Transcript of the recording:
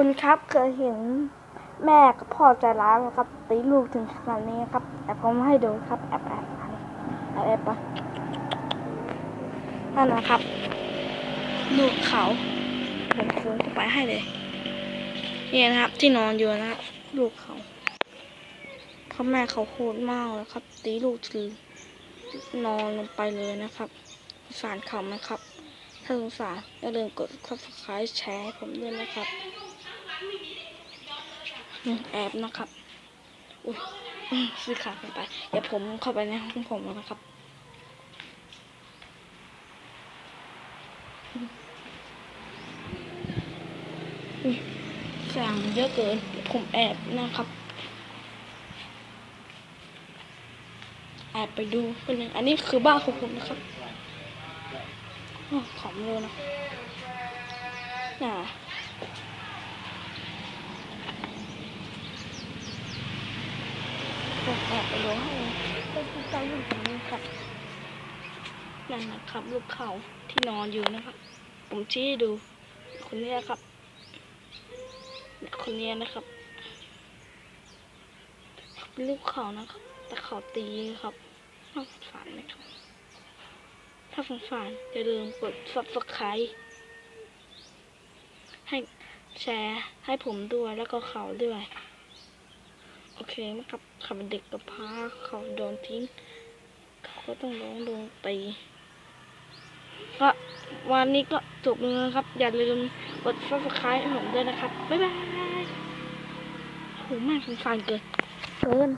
คุณครับเคยเห็นแม่กับพ่อใจร้ายไหมครับตีลูกถึงขนาดนี้ครับแอบผมให้ดูครับแอบแอบแอบแอบปะนั่นนะครับ ลูกเขาผมโค้งเข้าไปให้เลยนี่นะครับ ที่นอนอยู่นะครับลูกเขาเขาแม่เขาโหดมากเลยครับ ตีลูกถึงนอนลงไปเลยนะครับสารเขาไหมครับ ถ้าสงสารอย่าลืมกด subscribe แชร์ให้ผมด้วยนะครับ แอบนะครับอุ้ยอืมซื้อขาดไปเดี๋ยวผมเข้าไปในห้องผมแล้วนะครับอืมแสงเยอะเกินเดี๋ยวผมแอบนะครับ แอบไปดูคนหนึ่งอันนี้คือบ้านของผมนะครับออขำเลยนะน่ะผม แอบไปดูให้เป็นผู้ใจลูกของนี้ครับนั่นนะครับลูกเขาที่นอนอยู่นะครับ ผมชี้ดู คนนี้นะครับคนนี้นะครับเป็นลูกเขานะครับ แต่เขาตีครับน่าสงสารไหมครับถ้าสงสารอย่าลืมกด subscribe ให้แชร์ให้ผมด้วยแล้วก็เขาด้วย โอเคมครับขับเด็กกับพร้าเขาโดนทิ้ง เขาก็ต้องร้องโดนตีก็วันนี้ก็จบแล้วนะครับ อย่าลืมกดซับสไครต์ให้ผมด้วยนะครับ บ๊ายบายโหแม่งสงสารเกินเกิน